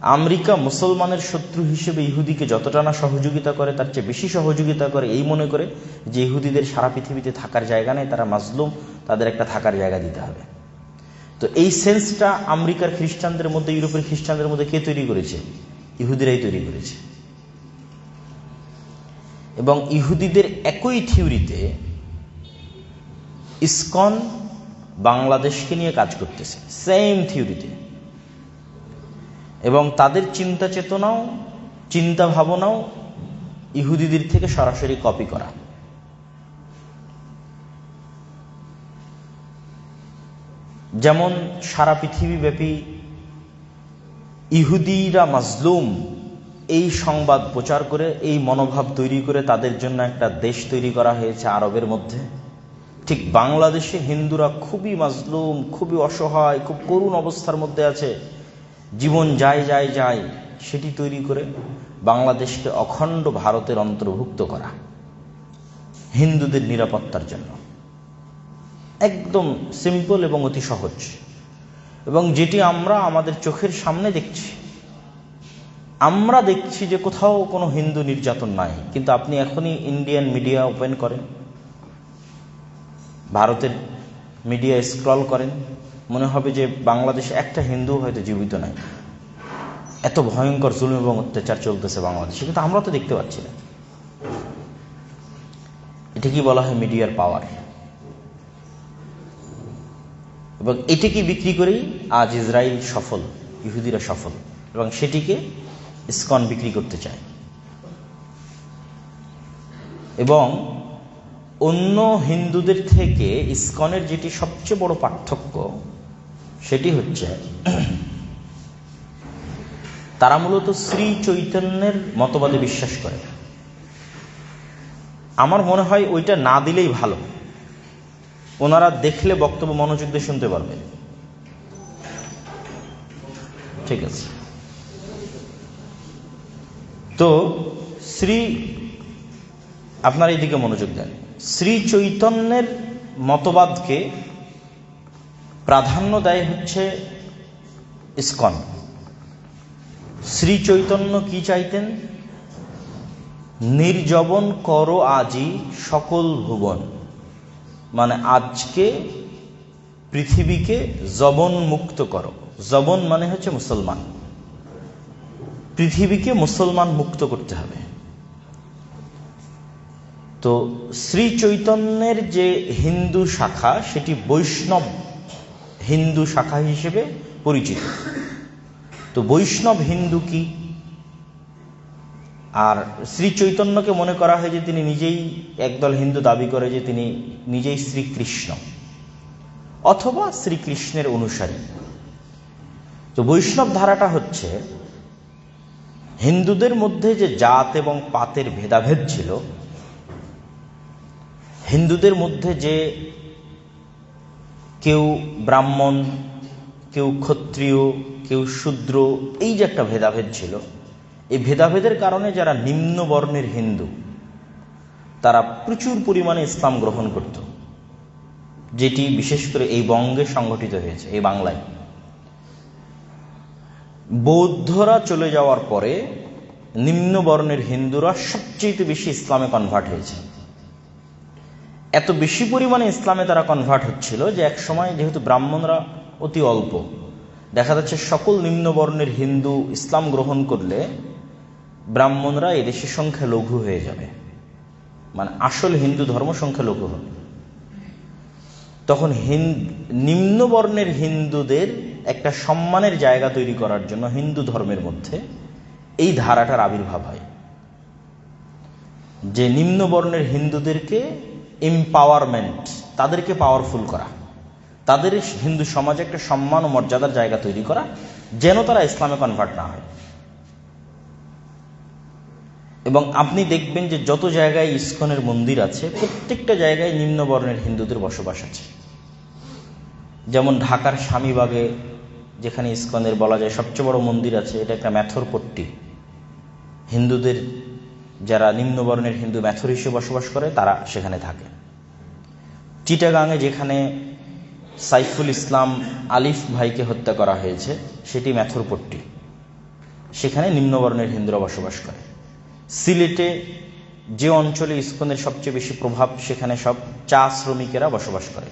America মুসলমানের শত্রু হিসেবে ইহুদিকে যতটা না সহযোগিতা করে, তার চেয়ে বেশি সহযোগিতা করে, এই মনে করে যে ইহুদিদের সারা পৃথিবীতে থাকার জায়গা নেই, তারা মাজলুম, তাদের একটা থাকার জায়গা দিতে হবে। তো এই সেন্সটা আমেরিকার খ্রিস্টানদের মধ্যে, ইউরোপের খ্রিস্টানদের মধ্যে কে তৈরি করেছে? ইহুদিরাই তৈরি করেছে। এবং ইহুদিদের একই থিওরিতে ইসকন বাংলাদেশকে নিয়ে কাজ করতেছে। সেম থিওরিতে। এবং তাদের চিন্তা চেতনাও, চিন্তা ভাবনাও ইহুদিদের থেকে সরাসরি কপি করা। যেমন সারা পৃথিবীব্যাপী ইহুদিরা মাজলুম এই সংবাদ প্রচার করে, এই মনোভাব তৈরি করে তাদের জন্য একটা দেশ তৈরি করা হয়েছে আরবের মধ্যে। ঠিক বাংলাদেশে হিন্দুরা খুবই মাজলুম, খুবই অসহায়, খুব করুণ অবস্থার মধ্যে আছে। জীবন যায় যায় যায়, সেটি তৈরি করে বাংলাদেশকে অখণ্ড ভারতের অন্তর্ভুক্ত করা হিন্দুদের নিরাপত্তার জন্য। একদম সিম্পল এবং অতি সহজ। এবং যেটি আমরা আমাদের চোখের সামনে দেখছি, আমরা দেখছি যে কোথাও কোনো হিন্দু নির্যাতন নাই, কিন্তু আপনি এখনই ইন্ডিয়ান মিডিয়া ওপেন করেন, ভারতের মিডিয়া স্ক্রল করেন মনে হবে যে বাংলাদেশে একটা হিন্দু হয়তো জীবিত নাই। এত ভয়ঙ্কর জুলুম এবং অত্যাচার চলতেছে বাংলাদেশে, কিন্তু আমরা তো দেখতে পাচ্ছি না। এটা কি বলা হয় মিডিয়ার পাওয়ার? এবং এটিকে বিক্রি করেই আজ ইসরায়েল সফল, ইহুদিরা সফল, এবং সেটিকে ইসকন বিক্রি করতে চায়। এবং অন্য হিন্দুদের থেকে ইসকনের যেটি সবচেয়ে বড় পার্থক্য সেটি হচ্ছে, তারা মূলত শ্রী চৈতন্যের মতবাদে বিশ্বাস করে। আমার মনে হয় ওইটা না দিলেই ভালো। ওনারা দেখলে বক্তব্য মনোযোগ দিয়ে শুনতে পারবেন। ঠিক আছে। তো শ্রী, আপনার এইদিকে মনোযোগ দেন। শ্রী চৈতন্যের মতবাদকে প্রাধান্য দেয় হচ্ছে ইস্কন। শ্রী চৈতন্য কি চাইতেন? নির্জবন কর আজি সকল ভুবন। মানে আজকে পৃথিবীকে জবন মুক্ত করো। জবন মানে হচ্ছে মুসলমান। পৃথিবীকে মুসলমান মুক্ত করতে হবে। তো শ্রী চৈতন্যের যে হিন্দু শাখা, সেটি বৈষ্ণব হিন্দু শাখা হিসেবে পরিচিত। তো বৈষ্ণব হিন্দু কি? আর শ্রী চৈতন্যকে মনে করা হয় যে তিনি নিজেই একদল হিন্দু দাবি করে যে তিনি নিজেই শ্রীকৃষ্ণ, অথবা শ্রীকৃষ্ণের অনুসারী। তো বৈষ্ণব ধারাটা হচ্ছে, হিন্দুদের মধ্যে যে জাত এবং পাতের ভেদাভেদ ছিল, হিন্দুদের মধ্যে যে কেউ ব্রাহ্মণ, কেউ ক্ষত্রিয়, কেউ শূদ্র, এই যে একটা ভেদাভেদ ছিল, এই ভেদাভেদের কারণে যারা নিম্ন বর্ণের হিন্দু, তারা প্রচুর পরিমাণে ইসলাম গ্রহণ করত, যেটি বিশেষ করে এই বঙ্গে সংগঠিত হয়েছে, এই বাংলায়। বৌদ্ধরা চলে যাওয়ার পরে নিম্ন বর্ণের হিন্দুরা সবচেয়ে বেশি ইসলামে কনভার্ট হয়েছে। এত বেশি পরিমাণে ইসলামে তারা কনভার্ট হচ্ছিল যে এক সময় যেহেতু ব্রাহ্মণরা অতি অল্প, দেখা যাচ্ছে সকল নিম্নবর্ণের হিন্দু ইসলাম গ্রহণ করলে ব্রাহ্মণরা এদেশের সংখ্যা লঘু হয়ে যাবে। মানে আসল হিন্দু ধর্ম সংখ্যা লঘু হবে। তখন নিম্ন বর্ণের হিন্দুদের একটা সম্মানের জায়গা তৈরি করার জন্য হিন্দু ধর্মের মধ্যে এই ধারাটার আবির্ভাব হয়। যে নিম্ন বর্ণের হিন্দুদেরকে এম্পাওয়ারমেন্ট তাদেরকে পাওয়ারফুল করা। তাদের হিন্দু সমাজে একটা সম্মান ও মর্যাদার জায়গা তৈরি করা, যেন তারা ইসলামে কনভার্ট না হয়। এবং আপনি দেখবেন যে যত জায়গায় ইস্কনের মন্দির আছে, প্রত্যেকটা জায়গায় নিম্ন বর্ণের হিন্দুদের বসবাস আছে। যেমন ঢাকার স্বামীবাগে, যেখানে ইস্কনের বলা যায় সবচেয়ে বড় মন্দির আছে, এটা একটা ম্যাথর পট্টি। হিন্দুদের যারা নিম্নবর্ণের হিন্দু ম্যাথর হিসেবে বসবাস করে, তারা সেখানে থাকে। চিটাগাঙে যেখানে সাইফুল ইসলাম আলিফ ভাইকে হত্যা করা হয়েছে, সেটি ম্যাথরপট্টি সেখানে নিম্নবর্ণের হিন্দুরা বসবাস করে। সিলেটে যে অঞ্চলে ইস্কনের সবচেয়ে বেশি প্রভাব, সেখানে সব চা শ্রমিকেরা বসবাস করে।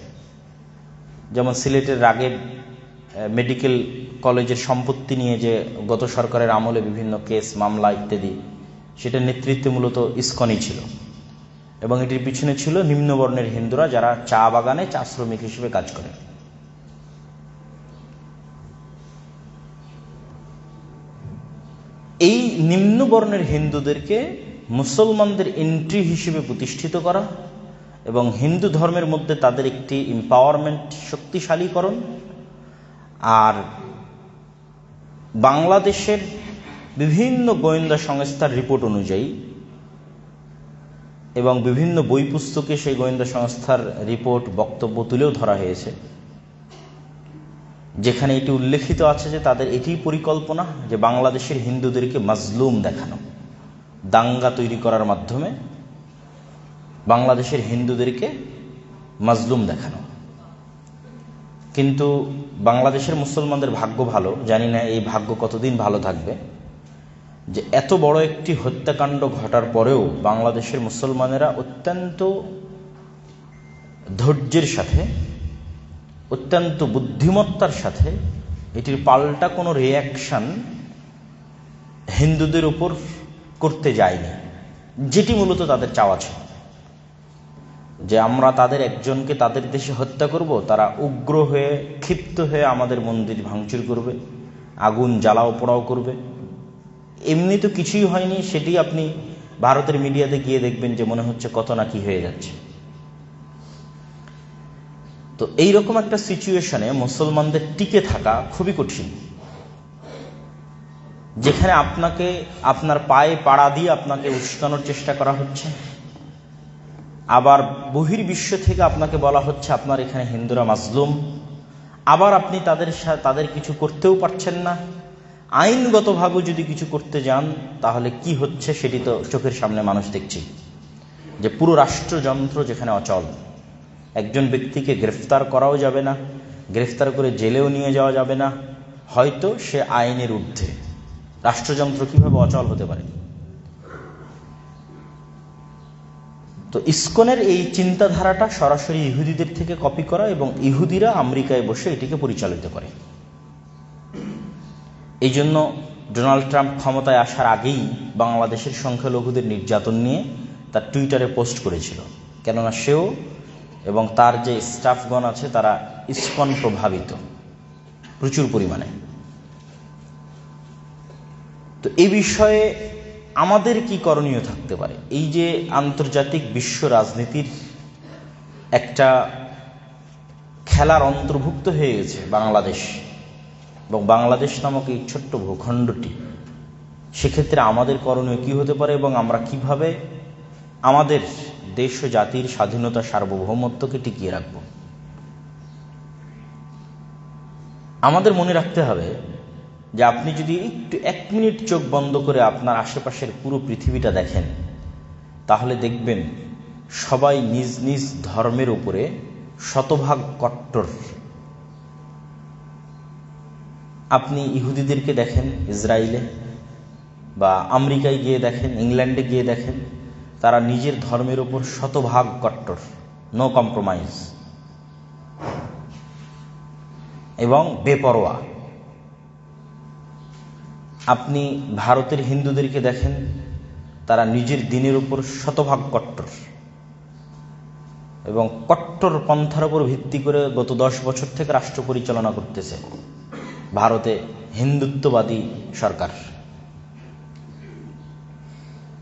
যেমন সিলেটের রাগের মেডিকেল কলেজের সম্পত্তি নিয়ে যে গত সরকারের আমলে বিভিন্ন কেস, মামলা ইত্যাদি সেটার নেতৃত্বে মূলত ইস্কনই ছিল। এবং এটির পিছনে ছিল নিম্নবর্ণের হিন্দুরা যারা চা বাগানে চা শ্রমিক হিসেবে কাজ করে। এই নিম্নবর্ণের হিন্দুদেরকে মুসলমানদের এন্ট্রি হিসেবে প্রতিষ্ঠিত করা এবং হিন্দু ধর্মের মধ্যে তাদের একটি এম্পাওয়ারমেন্ট শক্তিশালীকরণ। আর বাংলাদেশের বিভিন্ন গোয়েন্দা সংস্থার রিপোর্ট অনুযায়ী এবং বিভিন্ন বই পুস্তকে সেই গোয়েন্দা সংস্থার রিপোর্ট বক্তব্য তুলেও ধরা হয়েছে। যেখানে এটি উল্লেখিত আছে যে তাদের এটি পরিকল্পনা যে বাংলাদেশের হিন্দুদেরকে মাজলুম দেখানো, দাঙ্গা তৈরি করার মাধ্যমে বাংলাদেশের হিন্দুদেরকে মাজলুম দেখানো। কিন্তু বাংলাদেশের মুসলমানদের ভাগ্য ভালো, জানি না এই ভাগ্য কতদিন ভালো থাকবে। যে এত বড় একটি হত্যাকাণ্ড ঘটার পরেও বাংলাদেশের মুসলমানেরা অত্যন্ত ধৈর্যের সাথে, অত্যন্ত বুদ্ধিমত্তার সাথে এটির পাল্টা কোনো রিয়াকশন হিন্দুদের উপর করতে যায়নি। যেটি মূলত তাদের চাওয়া ছিল। যে আমরা তাদের একজনকে তাদের দেশে হত্যা করব, তারা উগ্র হয়ে, ক্ষিপ্ত হয়ে আমাদের মন্দির ভাঙচুর করবে, আগুন জ্বালাও পোড়াও করবে। এমনি তো কিছুই হয়নি, সেটি আপনি ভারতের মিডিয়াতে গিয়ে দেখবেন যে মনে হচ্ছে কত না কি হয়ে যাচ্ছে। তো এই রকম একটা সিচুয়েশনে মুসলমানদের টিকে থাকা খুবই কঠিন। যেখানে আপনাকে, আপনার পায়ে পাড়া দিয়ে আপনাকে উস্কানোর চেষ্টা করা হচ্ছে, আবার বহির্বিশ্ব থেকে আপনাকে বলা হচ্ছে আপনার এখানে হিন্দুরা মাজলুম, আবার আপনি তাদের তাদের কিছু করতেও পারছেন না। আইনগতভাবে যদি কিছু করতে যান, তাহলে কি হচ্ছে সেটি তো চোখের সামনে মানুষ দেখছি। যে পুরো রাষ্ট্রযন্ত্র যেখানে অচল, একজন ব্যক্তিকে গ্রেফতার করাও যাবে না, গ্রেফতার করে জেলেও নিয়ে যাওয়া যাবে না, হয়তো সে আইনের ঊর্ধ্বে। রাষ্ট্রযন্ত্র কীভাবে অচল হতে পারে? তো ইস্কনের এই চিন্তাধারাটা সরাসরি ইহুদিদের থেকে কপি করা এবং ইহুদিরা আমেরিকায় বসে এটিকে পরিচালিত করে। এই জন্য ডোনাল্ড ট্রাম্প ক্ষমতায় আসার আগেই বাংলাদেশের সংখ্যালঘুদের নির্যাতন নিয়ে তার টুইটারে পোস্ট করেছিল। কেননা সেও এবং তার যে স্টাফগণ আছে, তারা ইস্কন প্রভাবিত। প্রচুর পরিমাণে। তো এই বিষয়ে আমাদের কি করণীয় থাকতে পারে? এই যে আন্তর্জাতিক বিশ্ব রাজনীতির একটা খেলার অন্তর্ভুক্ত হয়ে গেছে বাংলাদেশ। এবং বাংলাদেশ নামক এই ছোট্ট ভূখণ্ডটি, সেক্ষেত্রে আমাদের করণীয় কি হতে পারে এবং আমরা কীভাবে আমাদের দেশ ও জাতির স্বাধীনতা সার্বভৌমত্বকে টিকিয়ে রাখব? আমাদের মনে রাখতে হবে যে আপনি যদি একটু এক মিনিট চোখ বন্ধ করে আপনার আশেপাশের পুরো পৃথিবীটা দেখেন, তাহলে দেখবেন সবাই নিজ নিজ ধর্মের উপরে শতভাগ কট্টর। আপনি ইহুদিদেরকে দেখেন, ইসরায়েলে, বা আমেরিকায় গিয়ে দেখেন, ইংল্যান্ডে গিয়ে দেখেন, তারা নিজের ধর্মের উপর শতভাগ কট্টর নো কম্প্রোমাইজ এবং বেপরোয়া। আপনি ভারতের হিন্দুদেরকে দেখেন, তারা নিজের দিনের উপর শতভাগ কট্টর। এবং কট্টর পন্থার উপর ভিত্তি করে গত দশ বছর থেকে রাষ্ট্র পরিচালনা করতেছে। ভারতে হিন্দুত্ববাদী সরকার।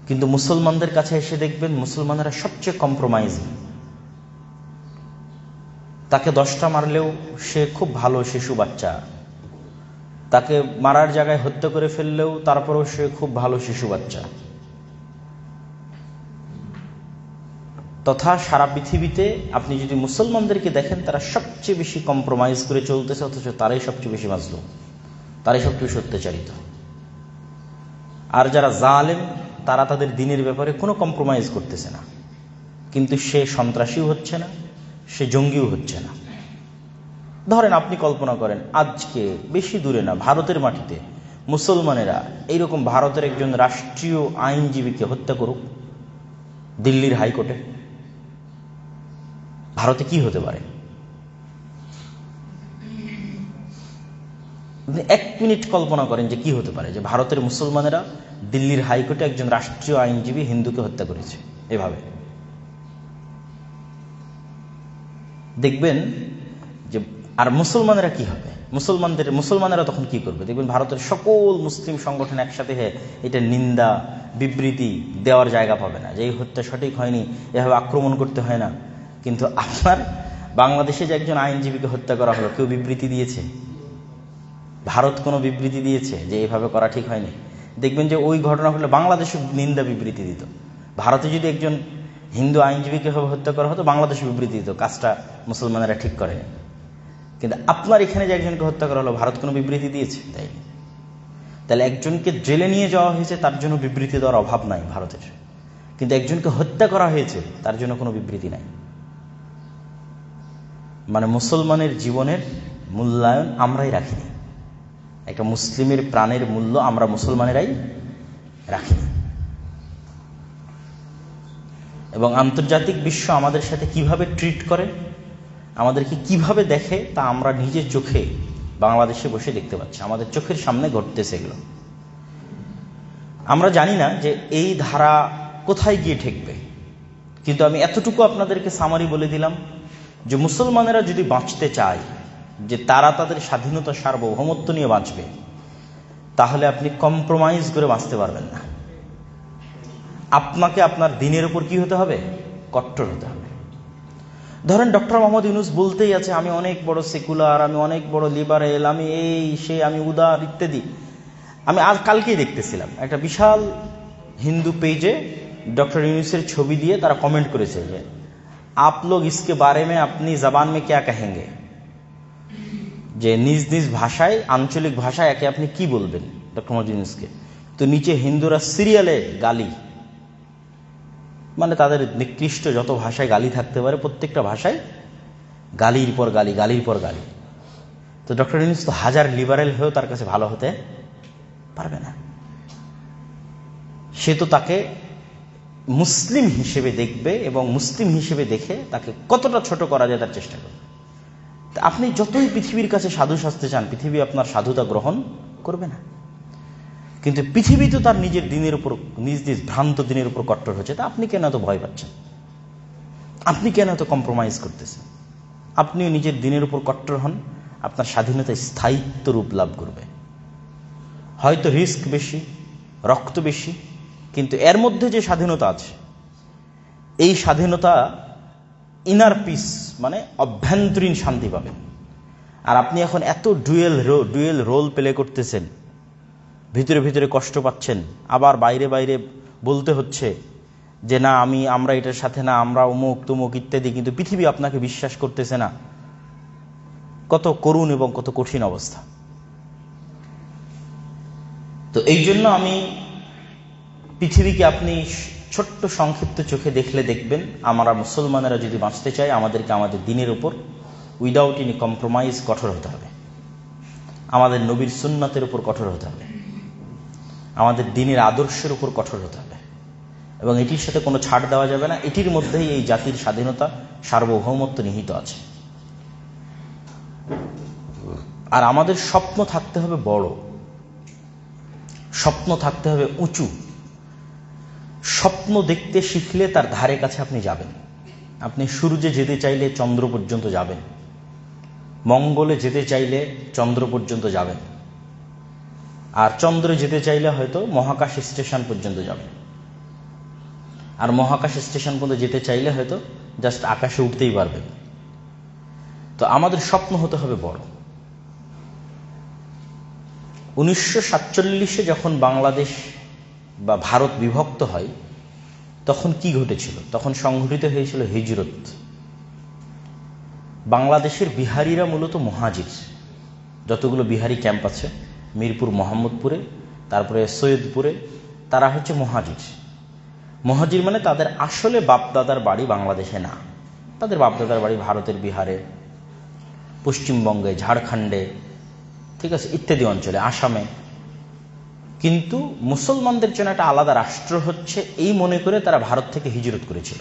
কিন্তু মুসলমানদের কাছে এসে দেখবেন মুসলমানেরা সবচেয়ে কম্প্রোমাইজ তাকে দশটা মারলেও সে খুব ভালো শিশু বাচ্চা। তাকে মারার জায়গায় হত্যা করে ফেললেও তারপরেও সে খুব ভালো শিশু বাচ্চা। তথা সারা পৃথিবীতে আপনি যদি মুসলমানদেরকে দেখেন, তারা সবচেয়ে বেশি কম্প্রোমাইজ করে চলতেছে, অথচ তারাই সবচেয়ে বেশি মাজল তারাই সবচেয়ে বেশি অত্যাচারিত। আর যারা জালেম, তারা তাদের দিনের ব্যাপারে কোনো কম্প্রোমাইজ করতেছে না। কিন্তু সে সন্ত্রাসীও হচ্ছে না, সে জঙ্গিও হচ্ছে না। ধরেন আপনি কল্পনা করেন, আজকে বেশি দূরে না, ভারতের মাটিতে মুসলমানেরা এইরকম ভারতের একজন রাষ্ট্রীয় আইনজীবীকে হত্যা করুক, দিল্লির হাইকোর্টে। ভারতে কি হতে পারে? এক মিনিট কল্পনা করেন যে কি হতে পারে, যে ভারতের মুসলমানেরা দিল্লির হাইকোর্টে একজন রাষ্ট্রীয় আইনজীবী হিন্দুকে হত্যা করেছে, এভাবে। দেখবেন যে, আর মুসলমানেরা কি হবে? মুসলমানদের, মুসলমানেরা তখন কি করবে? দেখবেন ভারতের সকল মুসলিম সংগঠন একসাথে হয়ে এটা নিন্দা, বিবৃতি দেওয়ার জায়গা পাবে না, যে এই হত্যা সঠিক হয়নি, এভাবে আক্রমণ করতে হয় না। কিন্তু আপনার বাংলাদেশে যে একজন আইনজীবীকে হত্যা করা হলো, কেউ বিবৃতি দিয়েছে? ভারত কোনো বিবৃতি দিয়েছে যে এভাবে করা ঠিক হয়নি? দেখবেন যে ওই ঘটনা হলে বাংলাদেশে নিন্দা বিবৃতি দিত। ভারতে যদি একজন হিন্দু আইনজীবীকে হত্যা করা হতো বাংলাদেশে বিবৃতি দিত, কাজটা মুসলমানেরা ঠিক করেনি কিন্তু আপনার এখানে যে একজনকে হত্যা করা হলো, ভারত কোনো বিবৃতি দিয়েছে? তাই তাহলে একজনকে জেলে নিয়ে যাওয়া হয়েছে, তার জন্য বিবৃতি দেওয়ার অভাব নাই ভারতের। কিন্তু একজনকে হত্যা করা হয়েছে, তার জন্য কোনো বিবৃতি নাই। মানে মুসলমানের জীবনের মূল্যায়ন আমরাই রাখিনি। একটা মুসলিমের প্রাণের মূল্য আমরা মুসলমানেরাই রাখিনি। এবং আন্তর্জাতিক বিশ্ব আমাদের সাথে কীভাবে ট্রিট করে, আমাদেরকে কীভাবে দেখে, তা আমরা নিজের চোখে বাংলাদেশে বসে দেখতে পাচ্ছি। আমাদের চোখের সামনে ঘটতেছে এগুলো। আমরা জানি না যে এই ধারা কোথায় গিয়ে ঠেকবে। কিন্তু আমি এতটুকু আপনাদেরকে সামারি বলে দিলাম। যে মুসলমানেরা যদি বাঁচতে চায়, যে তারা তাদের স্বাধীনতা, সার্বভৌমত্ব নিয়ে বাঁচবে, তাহলে আপনি কম্প্রোমাইজ করে বাঁচতে পারবেন না। আপনাকে আপনার দিনের উপর কি হতে হবে? কট্টর হতে হবে। ধরেন ডক্টর মোহাম্মদ ইউনুস বলতেই আছে, আমি অনেক বড় সেকুলার আমি অনেক বড় লিবারেল আমি এই, সে, আমি উদার, ইত্যাদি। আমি আজ কালকেই দেখতেছিলাম, একটা বিশাল হিন্দু পেজে ডক্টর ইউনুসের ছবি দিয়ে তারা কমেন্ট করেছে যে আপ লোক ইসকে বারে মে আপনি জবান মে ক্যা কহেঙ্গে যে নিজ নিজ ভাষায় আঞ্চলিক ভাষায় একে আপনি কি বলবেন ডক্টর মোহাম্মদ ইউনুসকে তো নিচে হিন্দুরা সিরিয়ালে গালি মানে তাদের নিকৃষ্ট যত ভাষায় গালি থাকতে পারে প্রত্যেকটা ভাষায় গালির পর গালি গালির পর গালি তো ডক্টর ইউনুস তো হাজার লিবারেল হয়েও তার কাছে ভালো হতে পারবে না সে তো তাকে মুসলিম হিসেবে দেখবে এবং মুসলিম হিসেবে দেখে তাকে কতটা ছোট করা যায় তার চেষ্টা করবে। আপনি যতই পৃথিবীর কাছে সাধু সাজতে চান পৃথিবী আপনার সাধুতা গ্রহণ করবে না। কিন্তু পৃথিবী তো তার নিজের দিনের উপর, নিজ নিজ ভ্রান্ত দিনের উপর কট্টর হচ্ছে, তা আপনি কেন এত ভয় পাচ্ছেন? আপনি কেন এত কম্প্রোমাইজ করতেছেন? আপনিও নিজের দিনের উপর কট্টর হন, আপনার স্বাধীনতা স্থায়িত্ব রূপ লাভ করবে। হয়তো রিস্ক বেশি, রক্ত বেশি কিন্তু এর মধ্যে যে স্বাধীনতা আছে, এই স্বাধীনতা ইনার পিস মানে অভ্যন্তরীণ শান্তি পাবেন আর আপনি এখন এত dual role, dual role play করতেছেন, ভিতরে ভিতরে কষ্ট পাচ্ছেন, আবার বাইরে বাইরে বলতে হচ্ছে যে না, আমি, আমরা এটার সাথে না, আমরা অমুক তুমুক ইত্যাদি, কিন্তু পৃথিবী আপনাকে বিশ্বাস করতেছে না। কত করুণ এবং কত কঠিন অবস্থা। তো এই জন্য আমি পৃথিবীকে আপনি ছোট্ট সংক্ষিপ্ত চোখে দেখলে দেখবেন, আমরা মুসলমানেরা যদি বাঁচতে চাই আমাদেরকে আমাদের দিনের উপর উইদাউট এনি কম্প্রোমাইজ কঠোর হতে হবে। আমাদের নবীর সুন্নাতের উপর কঠোর হতে হবে। আমাদের দিনের আদর্শের উপর কঠোর হতে হবে। এবং এটির সাথে কোনো ছাড় দেওয়া যাবে না। এটির মধ্যেই এই জাতির স্বাধীনতা সার্বভৌমত্ব নিহিত আছে। আর আমাদের স্বপ্ন থাকতে হবে বড়। স্বপ্ন থাকতে হবে উঁচু। স্বপ্ন দেখতে শিখলে তার ধারে কাছে আপনি যাবেন। আপনি সূর্যে যেতে চাইলে চন্দ্র পর্যন্ত যাবেন। মঙ্গলে যেতে চাইলে চন্দ্র পর্যন্ত যাবেন। আর চন্দ্রে যেতে চাইলে হয়তো মহাকাশ স্টেশন পর্যন্ত যাবেন। আর মহাকাশ স্টেশন পর্যন্ত যেতে চাইলে হয়তো জাস্ট আকাশে উঠতেই পারবেন। তো আমাদের স্বপ্ন হতে হবে বড়। উনিশশো সাতচল্লিশে যখন বাংলাদেশ বা ভারত বিভক্ত হয়, তখন কি ঘটেছিল? তখন সংঘটিত হয়েছিল হিজরত। বাংলাদেশের বিহারিরা মূলত মহাজির। যতগুলো বিহারি ক্যাম্প আছে, মিরপুর, মোহাম্মদপুরে, তারপরে সৈয়দপুরে, তারা হচ্ছে মহাজির। মহাজির মানে তাদের আসলে বাপদাদার বাড়ি বাংলাদেশে না। তাদের বাপদাদার বাড়ি ভারতের বিহারে, পশ্চিমবঙ্গে, ঝাড়খণ্ডে, ঠিক আছে, ইত্যাদি অঞ্চলে, আসামে। কিন্তু মুসলমানদের জন্য একটা আলাদা রাষ্ট্র হচ্ছে, এই মনে করে তারা ভারত থেকে হিজরত করেছিল।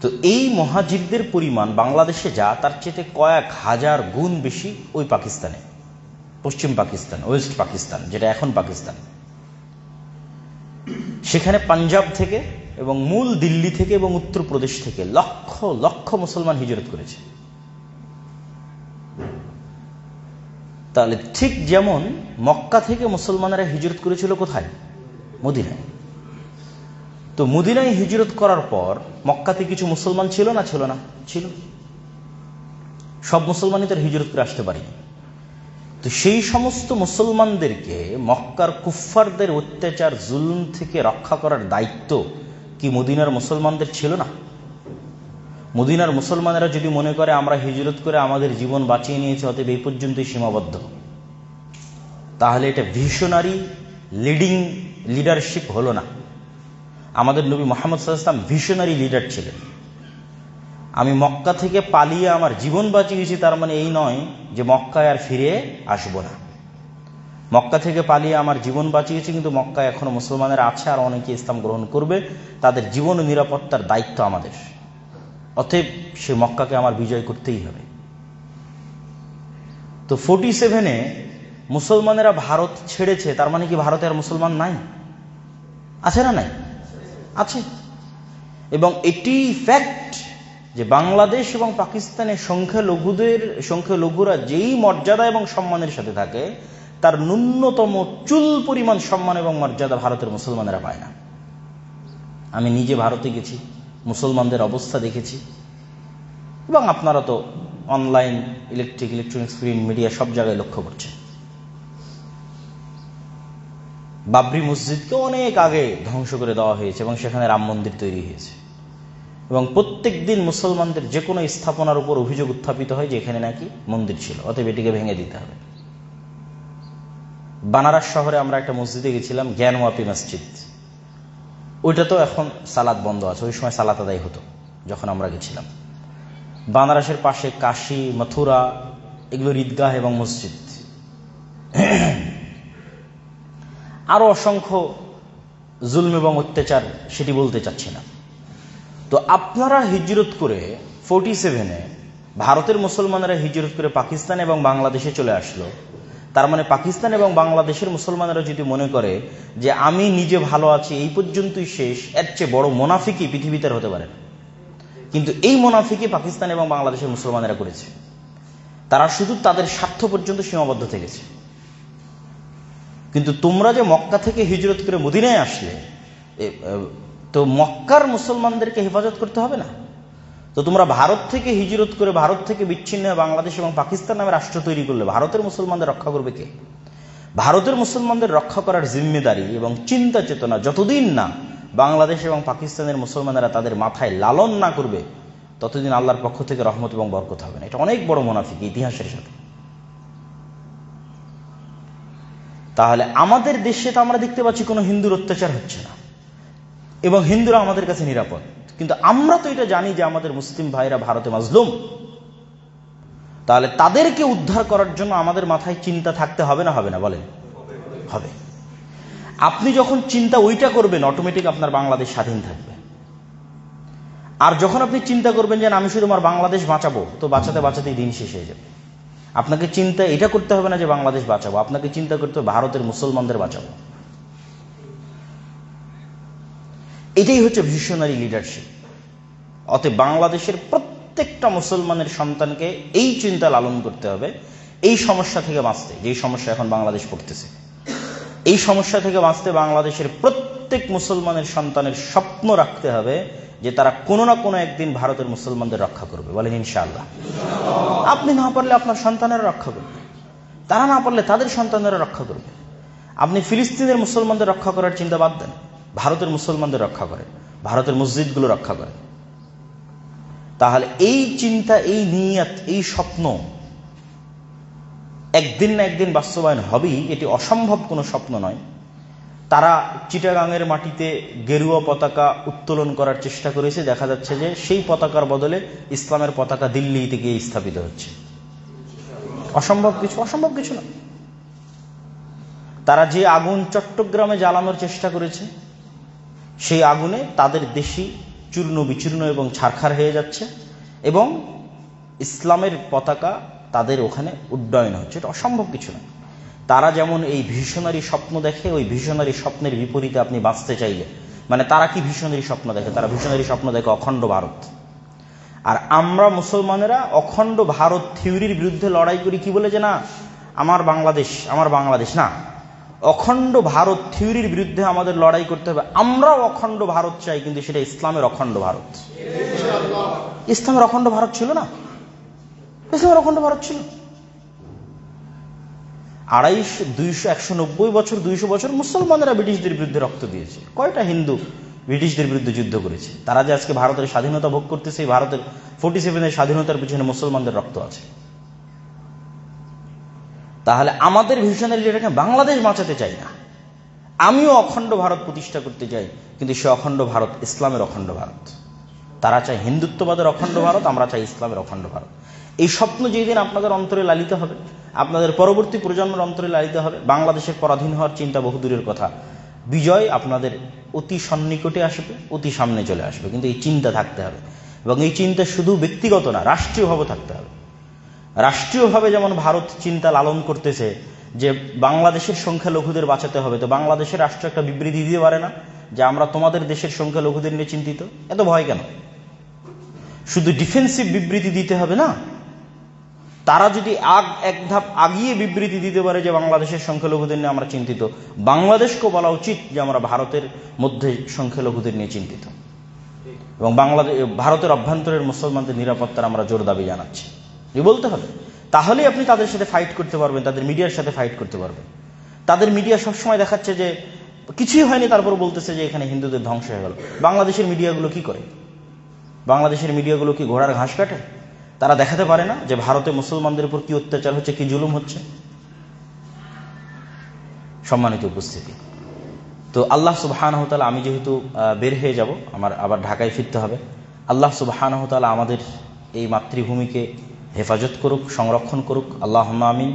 তো এই মহাজিরদের পরিমাণ বাংলাদেশে যা, তার চেয়ে কয়েক হাজার গুণ বেশি ওই পাকিস্তানে। পশ্চিম পাকিস্তান, ওয়েস্ট পাকিস্তান, যেটা এখন পাকিস্তান। সেখানে পাঞ্জাব থেকে এবং মূল দিল্লি থেকে এবং উত্তরপ্রদেশ থেকে লক্ষ লক্ষ মুসলমান হিজরত করেছে। তাহলে ঠিক যেমন মক্কা থেকে মুসলমানেরা হিজরত করেছিল কোথায়? মদিনায়। তো মদিনায় হিজরত করার পর মক্কাতে কিছু মুসলমান ছিল না ছিল না? ছিল। সব মুসলমানই তার হিজরত করে আসতে পারেনি। তো সেই সমস্ত মুসলমানদেরকে মক্কার কুফফারদের অত্যাচার, জুলুম থেকে রক্ষা করার দায়িত্ব কি মদিনার মুসলমানদের ছিল না? মদিনার মুসলমানেরা যদি মনে করে, আমরা হিজরত করে আমাদের জীবন বাঁচিয়ে নিয়েছি, অতএব এই পর্যন্তই সীমাবদ্ধ। তাহলে এটা ভিশনারি লিডিং লিডারশিপ হলো না। আমাদের নবী মোহাম্মদ সাল্লাম ভিশনারি লিডার ছিলেন। আমি মক্কা থেকে পালিয়ে আমার জীবন বাঁচিয়েছি তার মানে এই নয় যে মক্কায় আর ফিরে আসব না। মক্কা থেকে পালিয়ে আমার জীবন বাঁচিয়েছি কিন্তু মক্কায় এখনও মুসলমানের আছে আর অনেকে ইসলাম গ্রহণ করবে। তাদের জীবন নিরাপত্তার দায়িত্ব আমাদের। অতএব সে মক্কাকে আমার বিজয় করতেই হবে। তো ফোর্টি সেভেনে মুসলমানেরা ভারত ছেড়েছে, তার মানে কি ভারতে আর মুসলমান নাই? আছে না নাই? আছে। এবং এটি ফ্যাক্ট যে বাংলাদেশ এবং পাকিস্তানের সংখ্যালঘুদের, সংখ্যালঘুরা যেই মর্যাদা এবং সম্মানের সাথে থাকে, তার ন্যূনতম চুল পরিমাণ সম্মান এবং মর্যাদা ভারতের মুসলমানেরা পায় না। আমি নিজে ভারতে গেছি। মুসলমানদের অবস্থা দেখেছি। এবং আপনারা তো online electric electronics print media সব জায়গায় লক্ষ্য করছেন। বাবরি মসজিদকে অনেক আগে ধ্বংস করে দেওয়া হয়েছে এবং সেখানে রাম মন্দির তৈরি হয়েছে। এবং প্রত্যেক দিন মুসলমানদের যে কোনো স্থাপনার উপর অভিযোগ উত্থাপিত হয় যে এখানে নাকি মন্দির ছিল, অতএব এটিকে ভেঙে দিতে হবে। বানারস শহরে আমরা একটা মসজিদে গেছিলাম জ্ঞানওয়াপি মসজিদ। ওইটা তো এখন সালাদ বন্ধ আছে, ওই সময় সালাত আদায় হতো, যখন আমরা গেছিলাম। বানারসের পাশে কাশি, মথুরা, এগুলো ঈদগাহ এবং মসজিদ। আরও অসংখ্য জুলম এবং অত্যাচার সেটি বলতে চাচ্ছি না। তো আপনারা হিজরত করে ফোর্টি সেভেনে ভারতের মুসলমানেরা হিজরত করে পাকিস্তান এবং বাংলাদেশে চলে আসলো। তার মানে পাকিস্তান এবং বাংলাদেশের মুসলমানেরা যদি মনে করে যে আমি নিজে ভালো আছি, এই পর্যন্তই শেষ, এর চেয়ে বড় মোনাফিকি পৃথিবীতে হতে পারে কিন্তু এই মোনাফিকি পাকিস্তান এবং বাংলাদেশের মুসলমানেরা করেছে। তারা শুধু তাদের স্বার্থ পর্যন্ত সীমাবদ্ধ থেকেছে। কিন্তু তোমরা যে মক্কা থেকে হিজরত করে মদিনায় আসলে তো মক্কার মুসলমানদেরকে হেফাজত করতে হবে না? তো তোমরা ভারত থেকে হিজরত করে ভারত থেকে বিচ্ছিন্ন হয়ে বাংলাদেশ এবং পাকিস্তান নামে রাষ্ট্র তৈরি করলে ভারতের মুসলমানদের রক্ষা করবে কে? ভারতের মুসলমানদের রক্ষা করার জিম্মেদারি এবং চিন্তা চেতনা যতদিন না বাংলাদেশ এবং পাকিস্তানের মুসলমানেরা তাদের মাথায় লালন না করবে, ততদিন আল্লাহর পক্ষ থেকে রহমত এবং বরকত হবে না। এটা অনেক বড় মোনাফিক ইতিহাসের সাথে। তাহলে আমাদের দেশে তো আমরা দেখতে পাচ্ছি কোনো হিন্দুর অত্যাচার হচ্ছে না এবং হিন্দুরা আমাদের কাছে নিরাপদ। কিন্তু আমরা তো এটা জানি যে আমাদের মুসলিম ভাইরা ভারতে মাজলুম। তাহলে তাদেরকে উদ্ধার করার জন্য আমাদের মাথায় চিন্তা থাকতে হবে না হবে না, বলেন? হবে। আপনি যখন চিন্তা ওইটা করবেন অটোমেটিক আপনার বাংলাদেশ স্বাধীন থাকবে। আর যখন আপনি চিন্তা করবেন যে আমি শুধু আমার বাংলাদেশ বাঁচাবো, তো বাঁচাতে বাঁচাতেই দিন শেষ হয়ে যাবে। আপনাকে চিন্তা, এটা করতে হবে না যে বাংলাদেশ বাঁচাবো, আপনাকে চিন্তা করতে হবে ভারতের মুসলমানদের বাঁচাবো। এটাই হচ্ছে ভিশনারি লিডারশিপ অতএব বাংলাদেশের প্রত্যেকটা মুসলমানের সন্তানকে এই চিন্তা লালন করতে হবে, এই সমস্যা থেকে বাঁচতে যেই সমস্যা এখন বাংলাদেশ পড়তেছে। এই সমস্যা থেকে বাঁচতে বাংলাদেশের প্রত্যেক মুসলমানের সন্তানের স্বপ্ন রাখতে হবে যে তারা কোনো না কোনো একদিন ভারতের মুসলমানদের রক্ষা করবে। বলেন ইনশাআল্লাহ। আপনি না পারলে আপনার সন্তানেরা রক্ষা করবে। তারা না পারলে তাদের সন্তানেরা রক্ষা করবে। আপনি ফিলিস্তিনের মুসলমানদের রক্ষা করার চিন্তা বাদ দেন। ভারতের মুসলমানদের রক্ষা করে, ভারতের মসজিদগুলো রক্ষা করে। তাহলে এই চিন্তা, এই নিয়াত, এই স্বপ্ন একদিন না একদিন বাস্তবায়ন হবেই, এটি অসম্ভব কোনো স্বপ্ন নয়। তারা চিটাগাংয়ের মাটিতে গেরুয়া পতাকা উত্তোলন করার চেষ্টা করেছে, দেখা যাচ্ছে যে সেই পতাকার বদলে ইসলামের পতাকা দিল্লিতে গিয়ে স্থাপিত হচ্ছে। অসম্ভব কিছু অসম্ভব কিছু না। তারা যে আগুন চট্টগ্রামে জ্বালানোর চেষ্টা করেছে সেই আগুনে তাদের দেশি চূর্ণ বিচূর্ণ এবং ছারখার হয়ে যাচ্ছে এবং ইসলামের পতাকা তাদের ওখানে উড্ডয়ন হচ্ছে। এটা অসম্ভব কিছু না। তারা যেমন এই ভীষণারি স্বপ্ন দেখে, ওই ভীষণারি স্বপ্নের বিপরীতে আপনি বাঁচতে চাইলে। মানে তারা কি ভীষণারি স্বপ্ন দেখে? তারা ভীষণারি স্বপ্ন দেখে অখণ্ড ভারত। আর আমরা মুসলমানেরা অখণ্ড ভারত থিওরির বিরুদ্ধে লড়াই করি কি বলে যে না, আমার বাংলাদেশ আমার বাংলাদেশ না। অখণ্ড ভারত থিওরির বিরুদ্ধে আমাদের লড়াই করতে হবে। আমরাও অখণ্ড ভারত চাই, কিন্তু সেটা ইসলামের অখণ্ড ভারত। ইসলামের অখণ্ড ভারত ছিল না। ইসলামের অখণ্ড ভারত ছিল। আড়াইশো, দুইশো, একশো নব্বই বছর, দুইশো বছর মুসলমানেরা ব্রিটিশদের বিরুদ্ধে রক্ত দিয়েছে। কয়টা হিন্দু ব্রিটিশদের বিরুদ্ধে যুদ্ধ করেছে? তারা যে আজকে ভারতের স্বাধীনতা ভোগ করতেছে ভারতের ফোর্টি সেভেনের স্বাধীনতার পিছনে মুসলমানদের রক্ত আছে। তাহলে আমাদের ভিশনারি যেটাকে বাংলাদেশ বাঁচাতে চাই না। আমিও অখণ্ড ভারত প্রতিষ্ঠা করতে চাই, কিন্তু সে অখণ্ড ভারত ইসলামের অখণ্ড ভারত। তারা চায় হিন্দুত্ববাদের অখণ্ড ভারত, আমরা চাই ইসলামের অখণ্ড ভারত। এই স্বপ্ন যেই দিন আপনাদের অন্তরে লালিত হবে, আপনাদের পরবর্তী প্রজন্মের অন্তরে লালিত হবে, বাংলাদেশের পরাধীন হওয়ার চিন্তা বহুদূরের কথা, বিজয় আপনাদের অতি সন্নিকটে আসবে, অতি সামনে চলে আসবে। কিন্তু এই চিন্তা থাকতে হবে। এবং এই চিন্তা শুধু ব্যক্তিগত না, রাষ্ট্রীয়ভাবে থাকতে হবে। রাষ্ট্রীয়ভাবে যেমন ভারত চিন্তা লালন করতেছে যে বাংলাদেশের সংখ্যালঘুদের বাঁচাতে হবে, তো বাংলাদেশের রাষ্ট্র একটা বিবৃতি দিতে পারে না যে আমরা তোমাদের দেশের সংখ্যালঘুদের নিয়ে চিন্তিত? এত ভয় কেন? শুধু ডিফেন্সিভ বিবৃতি দিতে হবে না? তারা যদি আগ, এক ধাপ আগিয়ে বিবৃতি দিতে পারে যে বাংলাদেশের সংখ্যালঘুদের নিয়ে আমরা চিন্তিত, বাংলাদেশকেও বলা উচিত যে আমরা ভারতের মধ্যে সংখ্যালঘুদের নিয়ে চিন্তিত। এবং বাংলাদেশ ভারতের অভ্যন্তরের মুসলমানদের নিরাপত্তার আমরা জোর দাবি জানাচ্ছি। বলতে হবে। তাহলেই আপনি তাদের সাথে ফাইট করতে পারবেন, তাদের মিডিয়ার সাথে ফাইট করতে পারবেন। তাদের মিডিয়া সবসময় দেখাচ্ছে যে, কিছুই হয়নি, তারপর বলতেছে যে এখানে হিন্দুদের ধ্বংস হয়ে গেল। বাংলাদেশের মিডিয়াগুলো কি করে? বাংলাদেশের মিডিয়াগুলো কি ঘোড়ার ঘাস কাটে? তারা দেখাতে পারে না যে ভারতে মুসলমানদের উপর কি অত্যাচার হচ্ছে, কি জুলুম হচ্ছে? সম্মানিত উপস্থিতি। তো আল্লাহ সুবাহানহতালা আমি যেহেতু বের হয়ে যাব, আমার আবার ঢাকায় ফিরতে হবে। আল্লাহ সুবাহানহতালা আমাদের এই মাতৃভূমিকে হেফাজত করুক সংরক্ষণ করুক। আল্লাহ আমিন।